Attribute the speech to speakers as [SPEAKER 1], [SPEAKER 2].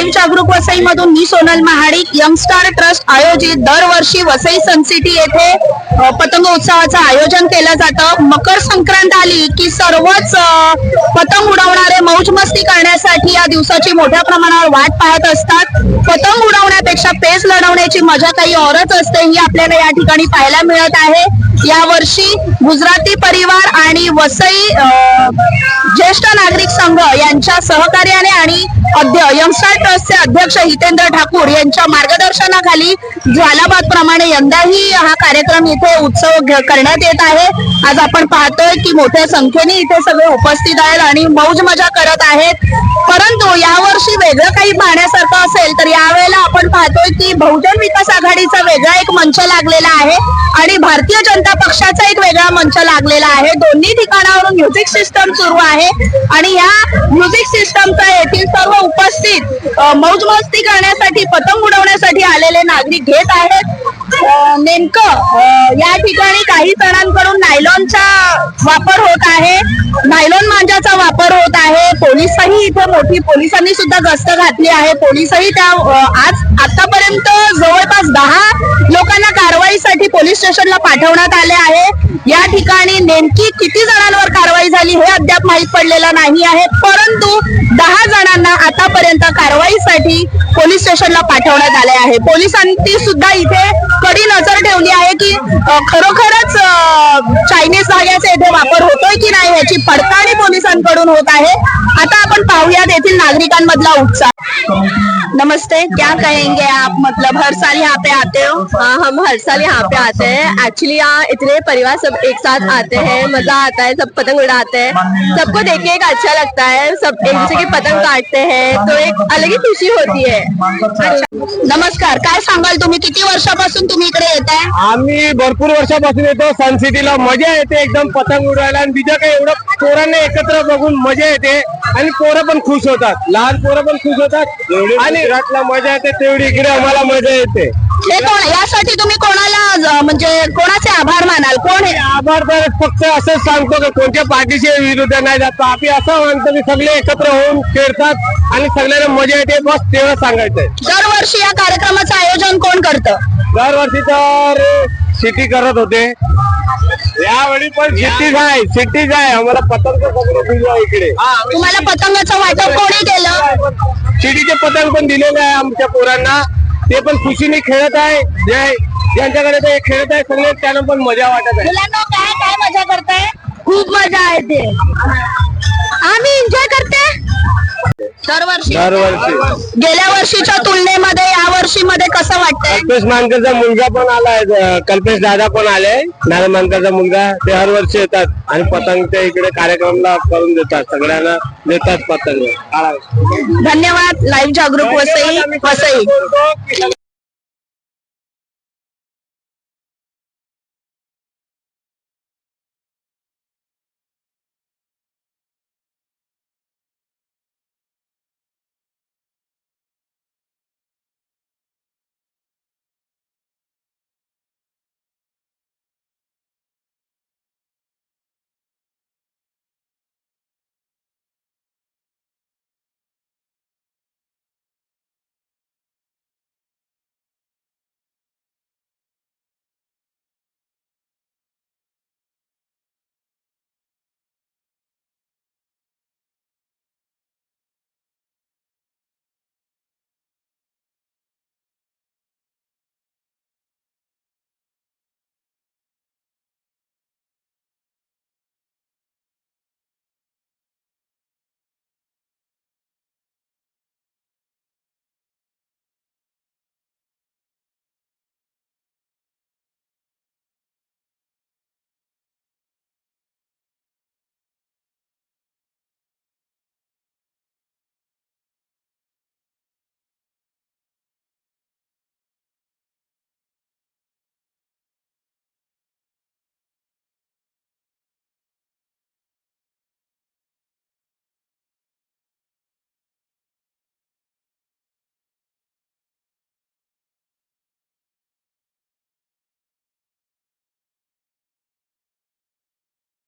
[SPEAKER 1] Live जागरूक वसई मधून मी सोनल महाडिक यंगस्टार ट्रस्ट आयोजित दरवर्षी वसई सनसिटी येथे पतंग उत्सवाचं आयोजन केलं जातं. मकर संक्रांत आली की सर्वच पतंग उडवणारे मौज मस्ती करण्यासाठी या दिवसाची मोठ्या प्रमाणावर वाट पाहत असतात. पतंग उडवण्यापेक्षा पेच लढवण्याची मजा काही औरच असते ही आपल्याला या ठिकाणी पाहायला मिळत आहे. यावर्षी गुजराती परिवार आणि वसई ज्येष्ठ नागरिक संघ यांच्या सहकार्याने आणि अध्य यंगस्टार ट्रस्टचे अध्यक्ष हितेंद्र ठाकूर यांच्या मार्गदर्शनाखाली झालाबाद प्रमाणे यंदाही हा कार्यक्रम इथे उत्सव करण्यात येत आहे. आज आपण पाहतोय की मोठ्या संख्येने इथे सगळे उपस्थित आहेत आणि मौज मजा करत आहेत. परंतु यावर्षी वेगळं काही पाहण्यासारखं असेल तर यावेळेला आपण पाहतोय की बहुजन विकास आघाडीचा वेगळा एक मंच लागलेला आहे आणि भारतीय जनता पक्षाचा एक वेगळा मंच लागलेला आहे. दोन्ही ठिकाणावरून म्युझिक सिस्टम सुरू आहे आणि या म्युझिक सिस्टमचा येथील सर्व उपस्थित मौज मस्ती करण्यासाठी पतंग उडवण्यासाठी आलेले नागरिक घेत आहेत. नेमकं या ठिकाणी काही जणांना नायलॉनचा वापर होत आहे. नायलॉन मांजाचा वापर होत आहे. पोलिसही इथे मोठी पोलिसांनी सुद्धा गस्त घातली आहे. पोलिसही त्या आज स्टेशनला पाठवण्यात आले आहे. या ठिकाणी नेमकी किती जणांवर कारवाई झाली हे अद्याप माहीत पडलेलं नाही आहे. परंतु दहा जणांना आतापर्यंत कारवाईसाठी पोलीस स्टेशनला पाठवण्यात आले आहे. पोलिसांनी सुद्धा इथे कडी नजर ठेवली आहे की खरोखरच चायनीज धाग्याचा इथे वापर होतोय की नाही याची पडताळणी पोलिसांकडून होत आहे. आता आपण पाहूयात येथील नागरिकांमधला उत्साह. नमस्ते क्या कहेंगे आप? मतलब हर साल यहाँ पे आते हो?
[SPEAKER 2] हाँ हम हर साल यहाँ पे आते हैं। एक्चुअली यहाँ इतने परिवार सब एक साथ आते हैं मज़ा आता है सब पतंग उड़ाते हैं। सबको देख के एक अच्छा लगता है सब एक दूसरे की पतंग काटते हैं तो एक अलग ही खुशी होती है।
[SPEAKER 1] नमस्कार काय सांगाल तुम्ही? किती वर्षापासून तुम्ही इकडे येत आहे
[SPEAKER 3] आम्ही भरपूर वर्षापासून येतो. सन सिटीला मज़ा येते एकदम पतंग उडवायला आणि बीजा काही एवढं पोरांना एकत्र बघून मज़ा येते. आणि पोरं पण खुश होतात. लहान पोरं पण खुश होतात. आणि रातला मजा येते तेवढी इकडे आम्हाला मजा येते.
[SPEAKER 1] हे कोण यासाठी तुम्ही कोणाला ज- म्हणजे कोणाचे आभार मानाल? कोण
[SPEAKER 3] आभार तर फक्त असंच सांगतो की कोणत्या पार्टीशी विरुद्ध नाही जात. आम्ही असं म्हणतो की सगळे एकत्र होऊन खेळतात आणि सगळ्यांना मजा येते बस तेवढं सांगायचंय.
[SPEAKER 1] दरवर्षी या कार्यक्रमाचं आयोजन कोण करतं?
[SPEAKER 3] दरवर्षी तर सिटी करत होते. यावेळी पण सिटीज आहे सिटीज आहे आम्हाला पतंग सगळं दिलं आहे इकडे.
[SPEAKER 1] तुम्हाला पतंगाचं वाटप कोणी केलं?
[SPEAKER 3] शिडीचे पतंग पण दिलेले आहे आमच्या पोरांना. ते पण खुशीने खेळत आहे. जे ज्यांच्याकडे ते खेळत आहे सगळे त्यांना पण मजा वाटत आहे.
[SPEAKER 1] मुलांना काय काय मजा करताय? खूप मजा येते दरवर्षी.
[SPEAKER 3] दरवर्षी.
[SPEAKER 1] गेल्या वर्षीच्या तुलनेमध्ये या वर्षी मध्ये कसं वाटतंय?
[SPEAKER 3] कल्पेश मानकरचा मुलगा पण आलाय कल्पेश दादा पण आले. नाना मानकरचा मुलगा ते हर वर्षी येतात आणि पतंग ते इकडे कार्यक्रमला करून देतात सगळ्यांना देतात पतंग.
[SPEAKER 1] धन्यवाद लाईव्ह जागरूक वसई वसई.